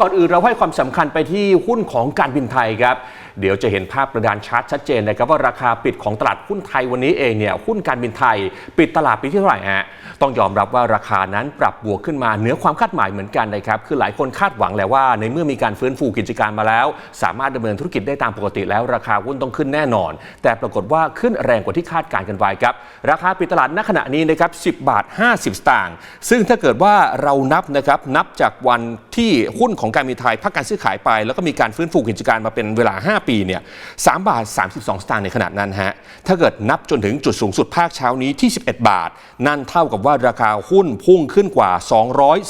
ก่อนอื่นเราให้ความสำคัญไปที่หุ้นของการบินไทยครับ เดี๋ยวจะเห็นภาพกระดานชาร์ตชัดเจนนะครับว่าราคาปิดของตลาดหุ้นไทยวันนี้เองเนี่ยหุ้นการบินไทย ปิดตลาดปีที่เท่าไหร่ฮะต้องยอมรับว่าราคานั้นปรับบวกขึ้นมาเหนือความคาดหมายเหมือนกันนะครับคือหลายคนคาดหวังแล้วว่า ในเมื่อมีการฟื้นฟูกิจการมาแล้ว สามารถดำเนินธุรกิจได้ตามปกติแล้วราคาหุ้นต้องขึ้นแน่นอน แต่ปรากฏว่าขึ้นแรงกว่าที่คาดการกันไว้ครับราคาปิดตลาดณขณะนี้นะครับ10 บาท 50 สตางค์ซึ่งถ้าเกิดว่าเรานับนะครับนับจากวันที่หุ้นของการบินไทยพักการซื้อขายไป แล้วก็มีการฟื้นฟูกิจการมาเป็นเวลา 5ปีเนี่ย3บาท 32 สตางค์ในขณะนั้นฮะ ถ้าเกิดนับจนถึงจุดสูงสุดภาคเช้านี้ที่ 11 บาท นั่นเท่ากับว่าราคาหุ้นพุ่งขึ้นกว่า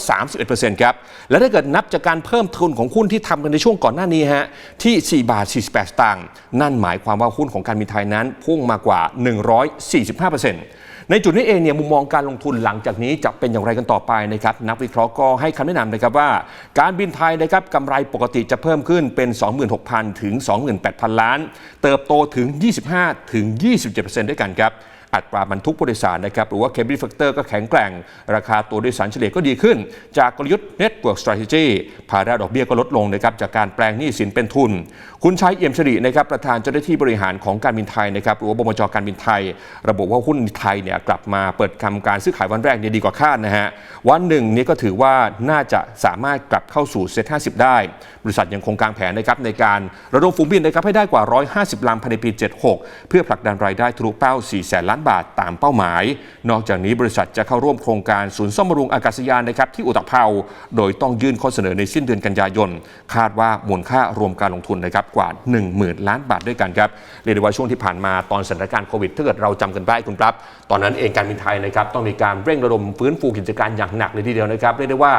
231%ครับ และถ้าเกิดนับจากการเพิ่มทุนของหุ้นที่ทำกันในช่วงก่อนหน้านี้ฮะที่ 4 บาท 48 สตางค์ นั่นหมายความว่าหุ้นของการบินไทยนั้นพุ่งมากว่า 145% ในจุดนี้เองเนี่ยมุมมองการลงทุนหลังจากนี้จะเป็นอย่างไรกันต่อไปนะครับนักวิเคราะห์ก็ให้คำแนะนำนะครับว่า การบินไทยนะครับกำไรปกติจะเพิ่มขึ้นเป็น 26,000 ถึง 28,000 ล้าน เติบโตถึง 25ถึง27%ด้วยกันครับ อัตราบรรทุกผู้โดยสารนะครับหรือว่า Cabin Factor ก็แข็งแกร่ง ราคาตัวโดยสารเฉลี่ยก็ดีขึ้น จากกลยุทธ์ Network Strategy ภาระดอกเบี้ยก็ลดลงนะครับจากการแปลงหนี้สินเป็นทุน คุณชัยเอี่ยมสิรินะครับประธานเจ้าหน้าที่บริหารของการบินไทยนะครับหรือว่าบมจการบินไทย ระบุว่าหุ้นไทยเนี่ยกลับมาเปิดทำการซื้อขายวันแรกเนี่ยดีกว่าคาดนะฮะวันหนึ่งนี้ก็ถือว่าน่าจะสามารถกลับเข้าสู่เซ็ต50 ได้ บริษัทยังคงกางแผนนะครับในการระดมฝูงบินนะครับให้ได้กว่า 150ลำภายในปี 76 เพื่อผลักดันรายได้ทะลุเป้า 4 แสนล้านบาทตามเป้าหมาย นอกจากนี้บริษัทจะเข้าร่วมโครงการศูนย์ซ่อมบำรุงอากาศยานนะครับที่อุตภเปาโดยต้องยื่นข้อเสนอในสิ้นเดือนกันยายน คาดว่ามูลค่ารวมการลงทุนนะครับกว่า 10,000 ล้านบาทด้วยกันครับเรียกได้ว่าช่วงที่ผ่านมาตอนสถานการณ์โควิดถ้าเกิดเราจำกันได้คุณครับ ตอนนั้นเองการบินไทยนะครับต้องมีการเร่งระดมฟื้นฟูกิจการอย่างหนักเลยทีเดียวนะครับเรียกได้ว่า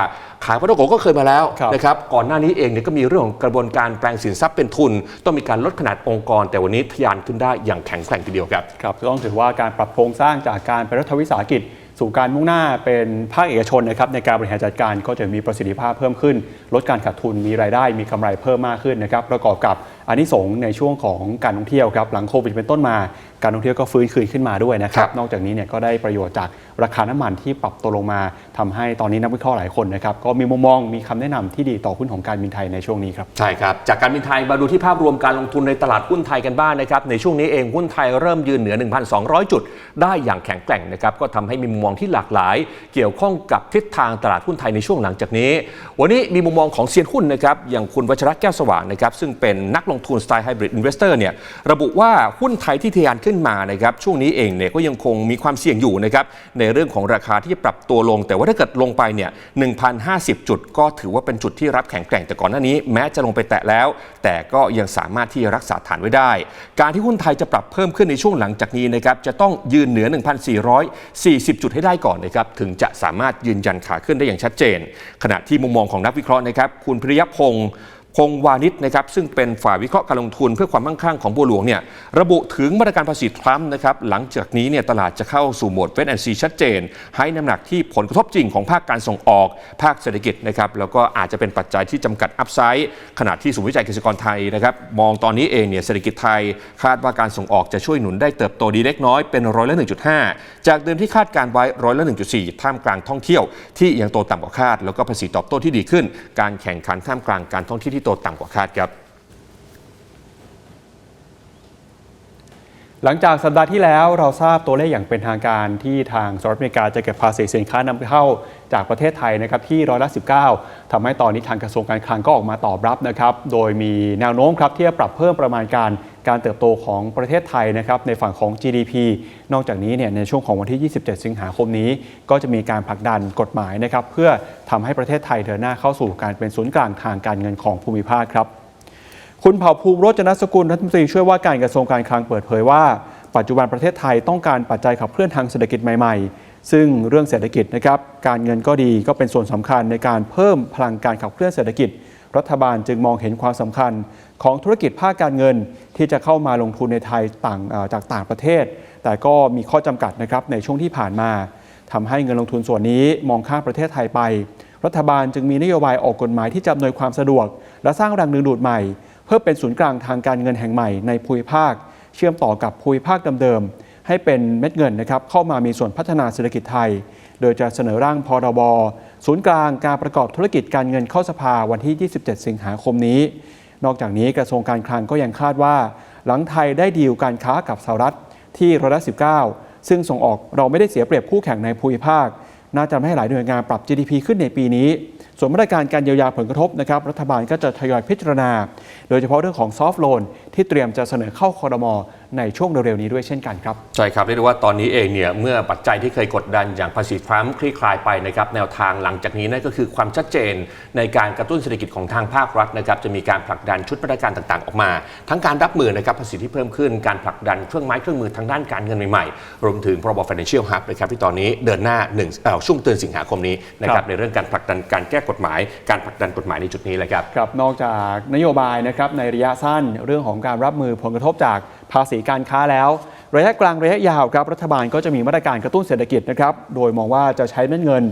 ขายปลาท่องโกก็เคยมาแล้วครับนะครับก่อนหน้านี้เองเนี่ยก็มีเรื่องของกระบวนการแปลงสินทรัพย์เป็นทุน ต้องมีการลดขนาดองค์กร แต่วันนี้ทะยานขึ้นได้อย่างแข็งแกร่งทีเดียวครับครับต้องถือว่าการปรับโครงสร้างจากการเป็นรัฐวิสาหกิจ สู่การมุ่งหน้าเป็นภาคเอกชนนะครับในการบริหารจัดการก็จะมีประสิทธิภาพเพิ่มขึ้น ลดการขาดทุนมีรายได้มีกำไรเพิ่มมากขึ้นนะครับประกอบกับ อานิสงส์ในช่วงของการท่องเที่ยวครับหลังโควิดเป็นต้นมา การท่องเที่ยวก็ฟื้นคืนขึ้นมาด้วยนะคครัรับบนอกจากนี้เนี่ยก็ได้ประโยชน์จากราคาน้ำมันที่ปรับตัวลงมาทำให้ตอนนี้นักวิเคราะห์หลายคนนะครับก็มีมุมมองมีคำแนะนำที่ดีต่อหุ้นของการบินไทยในช่วงนี้ครับใช่ครับจากการบินไทยมาดูที่ภาพรวมการลงทุนในตลาดหุ้นไทยกันบ้างนะครับในช่วงนี้เองหุ้นไทยเริ่มยืนเหนือ 1,200 จุด ได้อย่างแข็งแกร่งนะครับก็ทำให้มีมุมมองที่หลากหลาย เกี่ยวข้องกับทิศทางตลาดหุ้นไทยในช่วงหลังจากนี้ วันนี้มีมุมมองของเซียนหุ้นนะครับอย่างคุณวัชระแก้วสว่างนะครับซึ่งเป็นนักลงทุนสไตล์ไฮบริดอินเวสเตอร์เนี่ยระบุว่าหุ้นไทยที่ทะยานขึ้นมานะครับช่วงนี้เองเนี่ยก็ยังคงมีความเสี่ยงอยู่นะครับในเรื่องของราคาที่จะปรับตัวลง แต่ว่าถ้าเกิดลงไปเนี่ย1,050 จุด ก็ถือว่าเป็นจุดที่รับแข็งแกร่งแต่ก่อนหน้านี้ แม้จะลงไปแตะแล้ว แต่ก็ยังสามารถที่รักษาฐานไว้ได้ การที่หุ้นไทยจะปรับเพิ่มขึ้นในช่วงหลังจากนี้นะครับจะต้องยืนเหนือ 1,440 จุดให้ได้ก่อนนะครับถึงจะสามารถยืนยันขาขึ้นได้อย่างชัดเจน ขณะที่มุมมองของนักวิเคราะห์นะครับคุณพิริยพงศ์ พงวานิชนะครับซึ่งเป็นฝ่ายวิเคราะห์การลงทุนเพื่อความมั่งคั่งของบัวหลวงเนี่ยระบุถึงมาตรการภาษีทรัมป์นะครับหลังจากนี้เนี่ยตลาดจะเข้าสู่โหมดเวทแอนซีชัดเจน ให้น้ำหนักที่ผลกระทบจริงของภาคการส่งออก ภาคเศรษฐกิจนะครับแล้วก็อาจจะเป็นปัจจัยที่จำกัดอัพไซด์ขณะที่ศูนย์วิจัยเกษตรกรไทยนะครับมองตอนนี้เองเนี่ยเศรษฐกิจไทย คาดว่าการส่งออกจะช่วยหนุนได้เติบโตดีเล็กน้อยเป็นร้อยละ1.5 จากเดิมที่คาดการไว้ร้อยละ1.4 ท่ามกลางท่องเที่ยว ที่ยังโตต่ำกว่าคาด แล้วก็ภาษีตอบโต้ที่ดีขึ้น การแข่งขันท่ามกลางการท่องเที่ยวที่โตต่ำกว่าคาดครับหลังจากสัปดาห์ที่แล้วเราทราบตัวเลขอย่างเป็นทางการที่ทางสหรัฐอเมริกาจะเก็บภาษีสินค้านำเข้าจากประเทศไทยนะครับที่ร้อยละ19ทำให้ตอนนี้ทางกระทรวงการคลังก็ออกมาตอบรับนะครับ โดยมีแนวโน้มครับที่จะปรับเพิ่มประมาณการ การเติบโตของประเทศไทยนะครับในฝั่งของ GDP นอกจากนี้เนี่ยในช่วงของวันที่ 27 สิงหาคมนี้ ก็จะมีการผลักดันกฎหมายนะครับเพื่อทำให้ประเทศไทยเดินหน้าเข้าสู่การเป็นศูนย์กลางทางการเงินของภูมิภาคครับคุณเผ่าภูมิโรจนสกุลรัฐมนตรีช่วยว่าการกระทรวงการคลังเปิดเผยว่า ปัจจุบันประเทศไทยต้องการปัจจัยขับเคลื่อนทางเศรษฐกิจใหม่ ๆ ซึ่งเรื่องเศรษฐกิจนะครับการเงินก็ดีก็เป็นส่วนสำคัญในการเพิ่มพลังการขับเคลื่อนเศรษฐกิจ รัฐบาลจึงมองเห็นความสำคัญของธุรกิจภาคการเงินที่จะเข้ามาลงทุนในไทยต่างจากต่างประเทศ แต่ก็มีข้อจำกัดนะครับในช่วงที่ผ่านมาทำให้เงินลงทุนส่วนนี้มองข้ามประเทศไทยไป รัฐบาลจึงมีนโยบายออกกฎหมายที่จะอำนวยความสะดวก และสร้างแรงดึงดูดใหม่ เพื่อเป็นศูนย์กลางทางการเงินแห่งใหม่ในภูมิภาค เชื่อมต่อกับภูมิภาคเดิมๆให้เป็นเม็ดเงินนะครับเข้ามามีส่วนพัฒนาเศรษฐกิจไทย โดยจะเสนอร่างพรบ ศูนย์กลางการประกอบธุรกิจการเงินเข้าสภาวันที่ 27 สิงหาคมนี้ นอกจากนี้กระทรวงการคลังก็ยังคาดว่า หลังไทยได้ดีลการค้ากับสหรัฐที่ร้อยละ19 ซึ่งส่งออกเราไม่ได้เสียเปรียบคู่แข่งในภูมิภาค น่าจะทำให้หลายหน่วยงานปรับ GDP ขึ้นในปีนี้ ส่วนมาตรการการเยียวยาผลกระทบนะครับรัฐบาลก็จะทยอยพิจารณา โดยเฉพาะเรื่องของซอฟท์โลนที่เตรียมจะเสนอเข้าคอรมอในช่วงเร็วๆนี้ด้วยเช่นกันครับ ใช่ครับเรียกได้ว่าตอนนี้เองเนี่ยเมื่อปัจจัยที่เคยกดดันอย่างภาษีทรัมป์คลี่คลายไปนะครับแนวทางหลังจากนี้นั่นก็คือความชัดเจนในการกระตุ้นเศรษฐกิจของทางภาครัฐนะครับจะมีการผลักดันชุดมาตรการต่างๆ ออกมา ทั้งการรับมือนะครับภาษีที่เพิ่มขึ้นการผลักดันเครื่องไม้เครื่องมือทางด้านการเงินใหม่ๆ รวมถึงพรบ financial hub นะครับที่ตอนนี้เดินหน้าหนึ่งเอ่อช่วงเดือนสิงหาคมนี้นะคครัรับบในเรื่องการผลักดันการแก้กฎหมาย การผลักดันกฎหมายในจุดนี้เลยครับครับนอกจากนโยบายนะครับในระยะสั้นเรื่องของการรับมือผลกระทบจาก ภาษีการค้าแล้ว ระยะกลางระยะยาวครับรัฐบาลก็จะมีมาตรการกระตุ้นเศรษฐกิจนะครับโดยมองว่าจะใช้เม็ดเงิน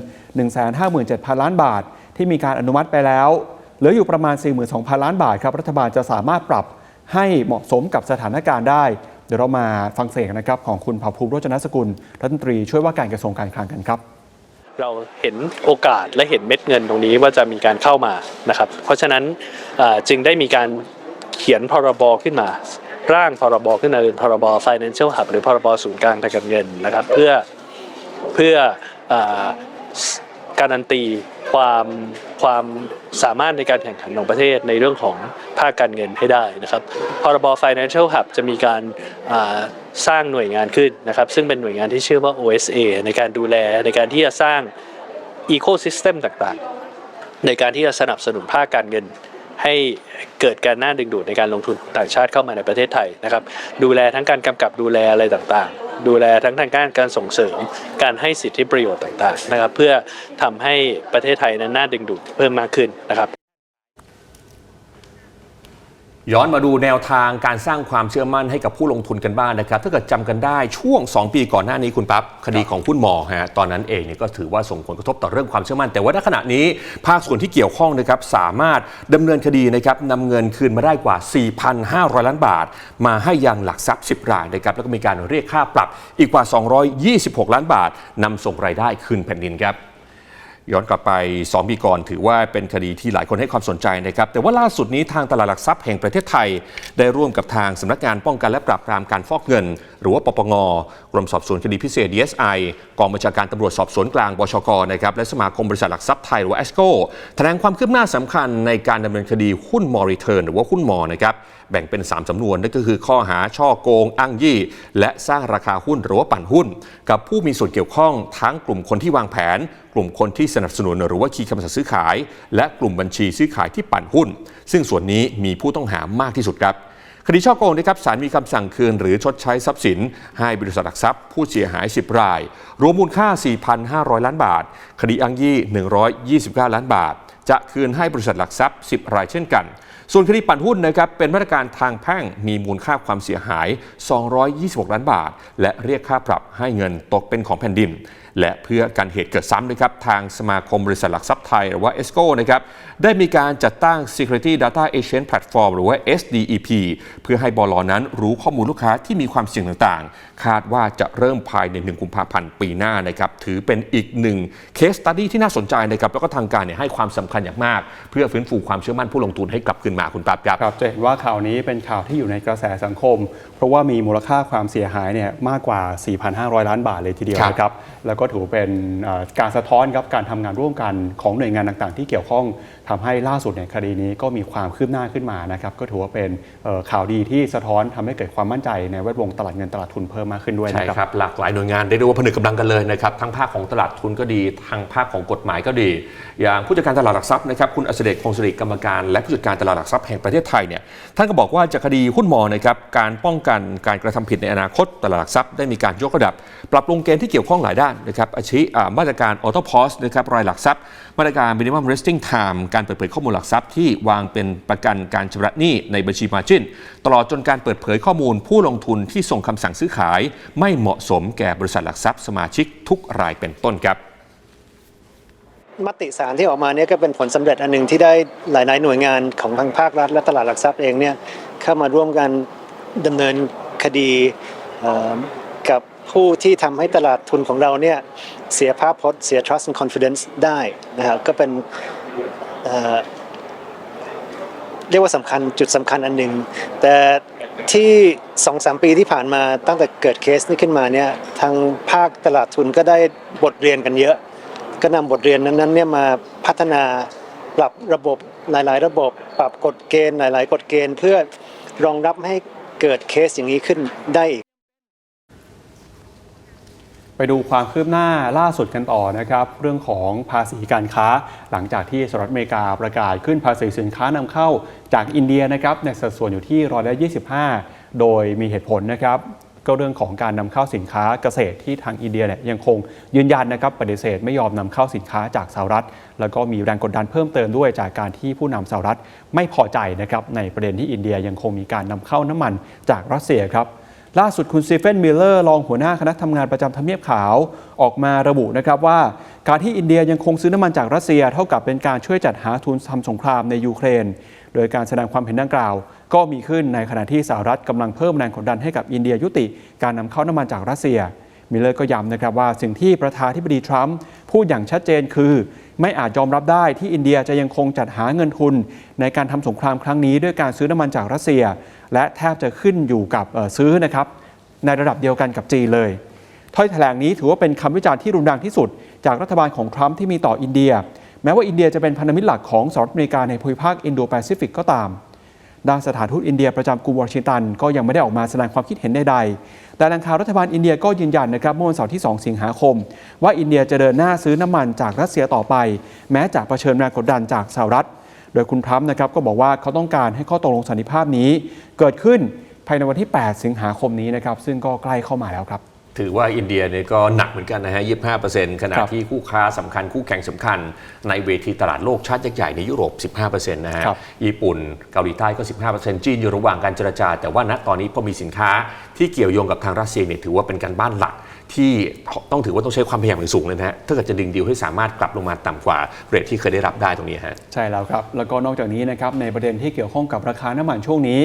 157,000 ล้านบาท ที่มีการอนุมัติไปแล้วเหลืออยู่ประมาณ 42,000 ล้านบาทครับรัฐบาลจะสามารถปรับให้เหมาะสมกับสถานการณ์ได้ เดี๋ยวเรามาฟังเสียงนะครับของคุณเผ่าภูมิโรจนสกุลรัฐมนตรีช่วยว่าการกระทรวงการคลังกันครับเราเห็นโอกาสและเห็นเม็ดเงินตรงนี้ว่าจะมีการเข้ามานะครับ เพราะฉะนั้นจึงได้มีการเขียนพรบขึ้นมา ร่างพรบขึ้นมาเป็นพรบ financial hub หรือพรบศูนย์กลางทางการเงินนะครับเพื่อเพื่อการันตีความความสามารถในการแข่งขันของประเทศในเรื่องของภาคการเงินให้ได้นะครับพรบ financial hub จะมีการสร้างหน่วยงานขึ้นนะครับซึ่งเป็นหน่วยงานที่ชื่อว่า OSA ในการดูแลในการที่จะสร้าง ecosystem ต่างๆ ในการที่จะสนับสนุนภาคการเงิน ให้เกิดการน่าดึงดูดในการลงทุนต่างชาติเข้ามาในประเทศไทยนะครับ ดูแลทั้งการกำกับดูแลอะไรต่างๆ ดูแลทั้งทางการการส่งเสริม การให้สิทธิประโยชน์ต่างๆนะครับ เพื่อทำให้ประเทศไทยนั้นน่าดึงดูดเพิ่มมากขึ้นนะครับ ย้อนมาดูแนวทางการสร้างความเชื่อมั่นให้กับผู้ลงทุนกันบ้างนะครับ ถ้าเกิดจำกันได้ช่วง 2 ปีก่อนหน้านี้คุณปั๊บคดีของหุ้หมอฮะตอนนั้นเองเนี่ยก็ถือว่าส่งผลกระทบต่อเรื่องความเชื่อมั่น แต่ว่าณขณะนี้ภาคส่วนที่เกี่ยวข้องนะครับสามารถดำเนินคดีนะครับนำเงินคืนมาได้กว่า 4,500 ล้านบาท มาให้ยังหลักทรัพย์ 10 รายนะครับแล้วก็มีการเรียกค่าปรับอีกกว่า 226 ล้านบาทนำส่งรายได้คืนแผ่นดินครับ ย้อนกลับไป 2 ปีก่อนถือว่าเป็นคดีที่หลายคนให้ความสนใจนะครับ แต่ว่าล่าสุดนี้ทางตลาดหลักทรัพย์แห่งประเทศไทย ได้ร่วมกับทางสำนักงานป้องกันและปราบปรามการฟอกเงิน หรือว่าปปงกรมสอบสวนคดีพิเศษ DSI กองบัญชาการตำรวจสอบสวนกลางบชกนะครับและสมาคมบริษัทหลักทรัพย์ไทยหรือว่า ESCO แถลงความคืบหน้าสำคัญในการดำเนินคดีหุ้นมอริเทิร์นหรือว่าหุ้นมอนะครับแบ่งเป็น 3สำนวนนั่นก็คือข้อหาช่อโกง อ้างยี่ และสร้างราคาหุ้นหรือว่าปั่นหุ้น กับผู้มีส่วนเกี่ยวข้องทั้งกลุ่มคนที่วางแผน กลุ่มคนที่สนับสนุนหรือว่าคีย์คำสั่งซื้อขาย และกลุ่มบัญชีซื้อขายที่ปั่นหุ้น ซึ่งส่วนนี้มีผู้ต้องหามากที่สุดครับคดีช่อโกงนะครับศาลมีคำสั่งคืน หรือชดใช้ทรัพย์สิน ให้บริษัทหลักทรัพย์ผู้เสียหาย 10 ราย รวมมูลค่า 4,500 ล้านบาท คดีอ้างยี่ 129 ล้านบาท จะคืนให้บริษัทหลักทรัพย์ 10 รายเช่นกัน ส่วนคดีปั่นหุ้นนะครับเป็นมาตรการทางแพ่งมีมูลค่าความเสียหาย 226 ล้านบาท และเรียกค่าปรับให้เงินตกเป็นของแผ่นดิน และเพื่อการเหตุเกิดซ้ำนะครับทางสมาคมบริษัทหลักทรัพย์ไทย หรือว่า ESCO นะครับได้มีการจัดตั้ง Security Data Exchange Platform หรือว่า SDEP เพื่อให้บลนั้นรู้ข้อมูลลูกค้าที่มีความเสี่ยงต่างๆคาดว่าจะเริ่มภายใน1กุมภาพันธ์ปีหน้านะครับถือเป็นอีกหนึ่ง case study ที่น่าสนใจนะครับแล้วก็ทางการเนี่ยให้ความสำคัญอย่างมาก เพื่อฟื้นฟูความเชื่อมั่นผู้ลงทุนให้กลับคืนมาคุณปั๊บครับครับจะเห็นว่าข่าวนี้เป็นข่าวที่อยู่ในกระแสสังคม เพราะว่ามีมูลค่าความเสียหายเนี่ยมากกว่า 4,500 ล้านบาทเลยทีเดียวครับนะครับแล้วก็ถือเป็นเอ่อการสะท้อนครับการทำงานร่วมกันของหน่วยงานต่างๆ ที่เกี่ยวข้องทำให้ล่าสุดเนี่ยคดีนี้ก็มีความคืบหน้าขึ้นมานะครับก็ถือว่าเป็นข่าวดีที่สะท้อนทำให้เกิดความมั่นใจในแวดวงตลาดเงินตลาดทุนเพิ่มมากขึ้นด้วยใช่นะครับครับหลากหลายหน่วยงานได้ดูว่าผนึกกำลังกันเลยนะครับทั้งภาคของตลาดทุนก็ดีทางภาคของกฎหมายก็ดี อย่างผู้จัดการตลาดหลักทรัพย์นะครับคุณอัศเดชคงสิริกรรมการ และผู้จัดการตลาดหลักทรัพย์แห่งประเทศไทยเนี่ยท่านก็บอกว่าจากคดีหุ้นมอนะครับการป้องกันการกระทำผิดในอนาคตตลาดหลักทรัพย์ได้มีการยกระดับ ปรับปรุงเกณฑ์ที่เกี่ยวข้องหลายด้านนะครับอาทิอ่ามาตรการออโต้พอสนะครับรายหลักทรัพย์ มาตรการ minimum resting time การเปิดเผยข้อมูลหลักทรัพย์ที่วางเป็นประกันการชำระหนี้ในบัญชีมาจินตลอดจนการเปิดเผยข้อมูลผู้ลงทุนที่ส่งคำสั่งซื้อขาย ไม่เหมาะสมแก่บริษัทหลักทรัพย์สมาชิกทุกรายเป็นต้นครับมติสารที่ออกมาเนี่ยก็เป็นผลสำเร็จอันหนึ่งที่ได้หลาย ๆ หน่วยงานของทางภาครัฐ และตลาดหลักทรัพย์เองเนี่ยเข้ามาร่วมกันดำเนินคดีกับผู้ที่ทำให้ตลาดทุนของเราเนี่ยเสียภาพพจน์เสีย trust and confidence ได้นะครับก็เป็น เรียกว่าสำคัญจุดสำคัญอันหนึ่งแต่ที่สองสามปีที่ผ่านมาตั้งแต่เกิดเคสนี้ขึ้นมาเนี่ยทางภาคตลาดทุนก็ได้บทเรียนกันเยอะ ก็นำบทเรียนนั้นๆเนี่ยมาพัฒนาปรับระบบหลาย ๆ ระบบ ปรับกฎเกณฑ์หลาย ๆ กฎเกณฑ์เพื่อรองรับให้เกิดเคสอย่างนี้ขึ้นได้อีก ไปดูความคืบหน้าล่าสุดกันต่อนะครับเรื่องของภาษีการค้า หลังจากที่สหรัฐอเมริกาประกาศขึ้นภาษีสินค้านำเข้าจากอินเดียนะครับในสัดส่วนอยู่ที่ร้อยละ25 โดยมีเหตุผลนะครับก็เรื่องของการนำเข้าสินค้าเกษตรที่ทางอินเดียเนี่ยยังคงยืนยันนะครับปฏิเสธไม่ยอมนำเข้าสินค้าจากสหรัฐ แล้วก็มีแรงกดดันเพิ่มเติมด้วยจากการที่ผู้นำสหรัฐไม่พอใจนะครับในประเด็นที่อินเดียยังคงมีการนำเข้าน้ำมันจากรัสเซียครับ ล่าสุดคุณซีเฟนมิลเลอร์รองหัวหน้าคณะทำงานประจำทำเนียบขาวออกมาระบุนะครับว่า การที่อินเดียยังคงซื้อน้ำมันจากรัสเซียเท่ากับเป็นการช่วยจัดหาทุนทำสงครามในยูเครน โดยการแสดงความเห็นดังกล่าว ก็มีขึ้นในขณะที่สหรัฐกำลังเพิ่มแรงกดดันให้กับอินเดียยุติ การนำเข้าน้ำมันจากรัสเซียมิลเลอร์ก็ย้ำนะครับว่าสิ่งที่ประธานาธิบดีทรัมป์พูดอย่างชัดเจนคือ ไม่อาจยอมรับได้ที่อินเดียจะยังคงจัดหาเงินทุน ในการทำสงครามครั้งนี้ด้วยการซื้อน้ำมันจากรัสเซีย และแทบจะขึ้นอยู่กับซื้อนะครับในระดับเดียวกันกับจีนเลยถ้อยแถลงนี้ถือว่าเป็นคำวิจารณ์ที่รุนแรงที่สุด จากรัฐบาลของทรัมป์ที่มีต่ออินเดีย แม้ว่าอินเดียจะเป็นพันธมิตรหลักของสหรัฐอเมริกาในภูมิภาคอินโดแปซิฟิกก็ตามด้านสถานทูตอินเดียประจำกรุงวอชิงตันก็ยังไม่ได้ออกมาแสดงความคิดเห็นใดๆ แต่แหล่งข่าวรัฐบาลอินเดียก็ยืนยันนะครับเมื่อวันเสาร์ที่ 2 สิงหาคม ว่าอินเดียจะเดินหน้าซื้อน้ำมันจากรัสเซียต่อไป แม้จะเผชิญแรงกดดันจากสหรัฐ โดยคุณทรัมป์นะครับก็บอกว่าเขาต้องการให้ข้อตกลงสันติภาพนี้ เกิดขึ้นภายในวันที่ 8 สิงหาคมนี้นะครับซึ่งก็ใกล้เข้ามาแล้วครับ ถือว่าอินเดียเนี่ยก็หนักเหมือนกันนะฮะ 25%ขณะครับที่คู่ค้าสำคัญคู่แข่งสำคัญ ในเวทีตลาดโลกชาติยักษ์ใหญ่ในยุโรป 15%นะฮะครับญี่ปุ่นเกาหลีใต้ก็ 15%จีนอยู่ระหว่างการเจรจา แต่ว่าณตอนนี้พอมีสินค้าที่เกี่ยวโยงกับทางรัสเซียเนี่ยถือว่าเป็นการบ้านหลักที่ต้องถือว่าต้องใช้ความพยายามอย่างสูงเลยนะฮะ ถ้าเกิดจะดึงดีลให้สามารถกลับลงมาต่ำกว่าเรทที่เคยได้รับได้ตรงนี้ฮะ ใช่แล้วครับ แล้วก็นอกจากนี้นะครับในประเด็นที่เกี่ยวข้องกับราคาน้ำมันช่วงนี้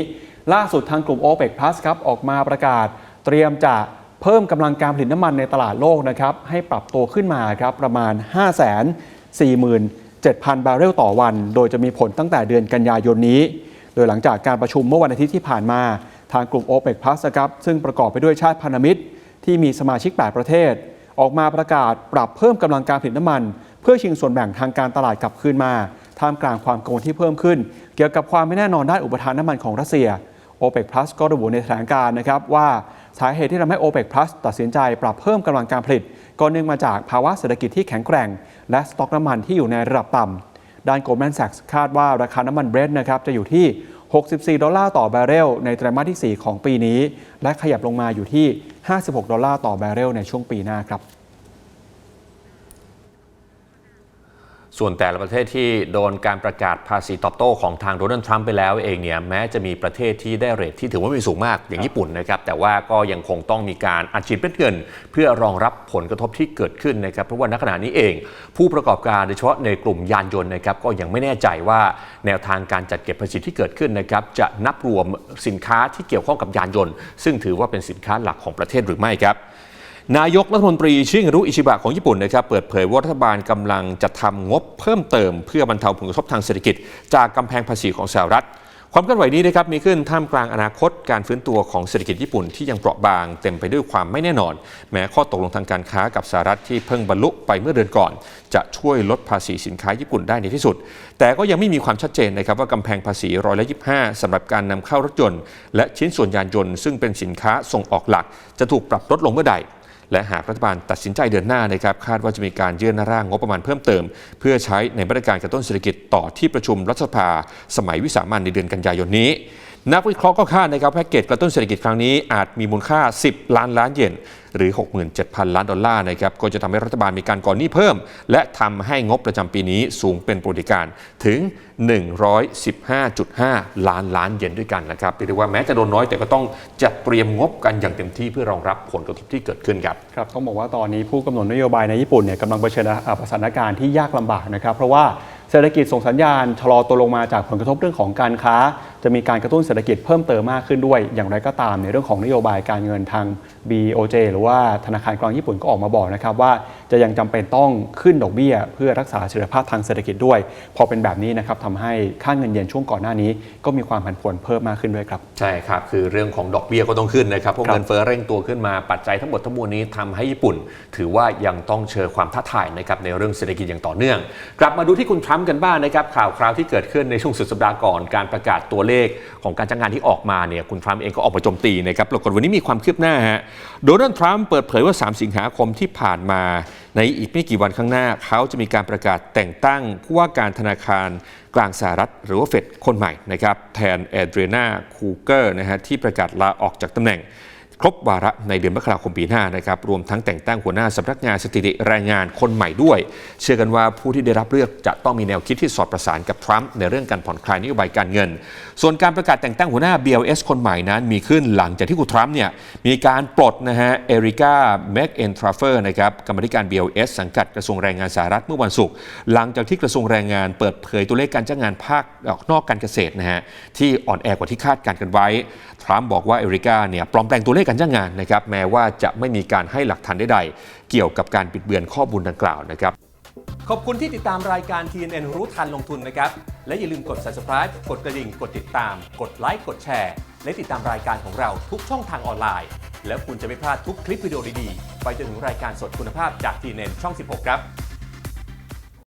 ล่าสุดทางกลุ่ม o p e c Plus ครับออกมาประกาศเตรียมจะ เพิ่มกำลังการผลิตน้ำมันในตลาดโลกนะครับให้ปรับตัวขึ้นมาครับประมาณ 5 4 7 0 0 0 บาร์เรลต่อวัน โดยจะมีผลตั้งแต่เดือนกันยายนนี้ โดยหลังจากการประชุมเมื่อวันอาทิตย์ที่ผ่านมา ทางกลุ่ม o p e c Plus ครับซึ่งประกอบไปด้วยชาติพันธมิตร ที่มีสมาชิก 8 ประเทศ ออกมาประกาศปรับเพิ่มกำลังการผลิตน้ำมัน เพื่อชิงส่วนแบ่งทางการตลาดกลับคืนมา ท่ามกลางความกังวลที่เพิ่มขึ้น เกี่ยวกับความไม่แน่นอนด้านอุปทานน้ำมันของรัสเซีย OPEC Plus ก็ระบุในแถลงการนะครับว่า สาเหตุที่ทำให้ OPEC Plus ตัดสินใจปรับเพิ่มกำลังการผลิต ก็เนื่องมาจากภาวะเศรษฐกิจที่แข็งแกร่ง และสต็อกน้ำมันที่อยู่ในระดับต่ำด้าน Goldman Sachs คาดว่าราคาน้ำมันเบรนท์นะครับจะอยู่ที่ 64 ดอลลาร์ต่อแบเรลในไตรมาสที่ 4 ของปีนี้ และขยับลงมาอยู่ที่ 56 ดอลลาร์ต่อแบเรลในช่วงปีหน้าครับ ส่วนแต่ละประเทศที่โดนการประกาศภาษีตอบโต้ของทางโดนัลด์ทรัมป์ไปแล้วเองเนี่ยแม้จะมีประเทศที่ได้เรทที่ถือว่าม่สูงมากอย่างญี่ปุ่นนะครับแต่ว่าก็ยังคงต้องมีการอัดฉีดเม็ดเงิน เพื่อรองรับผลกระทบที่เกิดขึ้นนะครับเพราะว่าณขณะนี้เอง ผู้ประกอบการโดยเฉพาะในกลุ่มยานยนต์นะครับก็ยังไม่แน่ใจว่าแนวทางการจัดเก็บภาษีที่เกิดขึ้นนะครับจะนับรวมสินค้าที่เกี่ยวข้องกับยานยนต์ ซึ่งถือว่าเป็นสินค้าหลักของประเทศหรือไม่ครับ นายกรัฐมนตรีชิงรุอิชิบะของญี่ปุ่นนะครับเปิดเผยว่ารัฐบาลกำลังจะทำงบเพิ่มเติม เพื่อบรรเทาผลกระทบทางเศรษฐกิจ จากกำแพงภาษีของสหรัฐ ความเคลื่อนไหวนี้นะครับมีขึ้นท่ามกลางอนาคตการฟื้นตัวของเศรษฐกิจญี่ปุ่นที่ยังเปราะบางเต็มไปด้วยความไม่แน่นอน แม้ข้อตกลงทางการค้ากับสหรัฐที่เพิ่งบรรลุไปเมื่อเดือนก่อน จะช่วยลดภาษีสินค้าญี่ปุ่นได้ในที่สุด แต่ก็ยังไม่มีความชัดเจนนะครับว่ากำแพงภาษีร้อยละ25สำหรับการนำเข้ารถยนต์ และชิ้นส่วนยานยนต์ซึ่งเป็นสินค้าส่งออกหลัก จะถูกปรับลดลงเมื่อใด และหากรัฐบาลตัดสินใจเดินหน้านะครับคาดว่าจะมีการยื่นร่างงบประมาณเพิ่มเติม เพื่อใช้ในมาตรการกระตุ้นเศรษฐกิจต่อที่ประชุมรัฐสภา สมัยวิสามันในเดือนกันยายนนี้ นักวิเคราะห์ก็คาดนะครับแพ็กเกจกระตุ้นเศรษฐกิจครั้งนี้อาจมีมูลค่า 10 ล้านล้านเยนหรือ 67,000 ล้านดอลลาร์นะครับก็จะทำให้รัฐบาลมีการก่อนหนี้เพิ่ม และทำให้งบประจำปีนี้สูงเป็นปรติการถึง 115.5 ล้านล้านเยนด้วยกันนะครับเรียกว่าแม้จะโดนน้อยแต่ก็ต้องจัดเตรียมงบกันอย่างเต็มที่เพื่อรองรับผลกระทบที่เกิดขึ้นครับครับต้องบอกว่าตอนนี้ผู้กำหนดนโยบายในญี่ปุ่นเนี่ยกำลังเผชิญสถานการณ์ที่ยากลำบากนะครับเพราะว่าเศรษฐกิจส่งสัญญาณชะลอตัวลงมาจากผลกระทบเรื่องของการค้า จะมีการกระตุ้นเศรษฐกิจเพิ่มเติมมากขึ้นด้วย อย่างไรก็ตามในเรื่องของนโยบายการเงินทาง BOJ หรือว่าธนาคารกลางญี่ปุ่นก็ออกมาบอกนะครับว่าจะยังจำเป็นต้องขึ้นดอกเบี้ย เพื่อรักษาเสถียรภาพทางเศรษฐกิจด้วย พอเป็นแบบนี้นะครับทำให้ค่าเงินเยนช่วงก่อนหน้านี้ ก็มีความผันผวนเพิ่มมากขึ้นด้วยครับ ใช่ครับ คือเรื่องของดอกเบี้ยก็ต้องขึ้นนะครับเพราะเงินเฟ้อเร่งตัวขึ้นมาปัจจัยทั้งหมดทั้งมวลนี้ทำให้ญี่ปุ่น ถือว่ายังต้องเจอความท้าทายนะครับในเรื่องเศรษฐกิจอย่างต่อเนื่อง กลับมาดูที่คุณทรัมป์กันบ้างนะครับข่าวคราวที่เกิดขึ้นในช่วงสุดสัปดาห์ก่อนการประกาศตัวเลขของการจ้างงานที่ออกมาเนี่ยคุณทรัมป์เองก็ออกมาโจมตีนะครับปรากฏวันนี้มีความคืบหน้าฮะโดนัลด์ทรัมป์เปิดเผยว่า 3 สิงหาคมที่ผ่านมาในอีกไม่กี่วันข้างหน้า เขาจะมีการประกาศแต่งตั้งผู้ว่าการธนาคารกลางสหรัฐ หรือว่าเฟดคนใหม่นะครับแทนแอดเรีนาคูเกอร์นะฮะที่ประกาศลาออกจากตำแหน่ง ครบวาระในเดือนมกราคมปีหน้านะครับรวมทั้งแต่งตั้งหัวหน้าสำนักงานสถิติแรงงานคนใหม่ด้วย เชื่อกันว่าผู้ที่ได้รับเลือกจะต้องมีแนวคิดที่สอดประสานกับทรัมป์ในเรื่องการผ่อนคลายนโยบายการเงิน ส่วนการประกาศแต่งตั้งหัวหน้า BLS คนใหม่นั้นมีขึ้นหลังจากที่คุณทรัมป์เนี่ยมีการปลดนะฮะเอริกาแม็กเอนทราเฟอร์นะครับกรรมธิการ BLS สังกัดกระทรวงแรงงานสหรัฐเมื่อวันศุกร์หลังจากที่กระทรวงแรงงานเปิดเผยตัวเลขการจ้างงานภาคออกนอกการเกษตรนะฮะที่อ่อนแอกว่าที่คาดการณ์กันไว้ทรัมป์บอกว่าเอริกาเนี่ยปลอมแปลงตัวเลขการจ้างงานนะครับแม้ว่าจะไม่มีการให้หลักฐานใดๆเกี่ยวกับการบิดเบือนข้อมูลดังกล่าวนะครับขอบคุณที่ติดตามรายการ TNN รู้ทันลงทุนนะครับ และอย่าลืมกด subscribe กดกระดิ่ง กดติดตาม กดไลค์ กดแชร์ และติดตามรายการของเราทุกช่องทางออนไลน์ แล้วคุณจะไม่พลาดทุกคลิปวิดีโอดีๆ ไปจนถึงรายการสดคุณภาพจาก TNN ช่อง 16 ครับ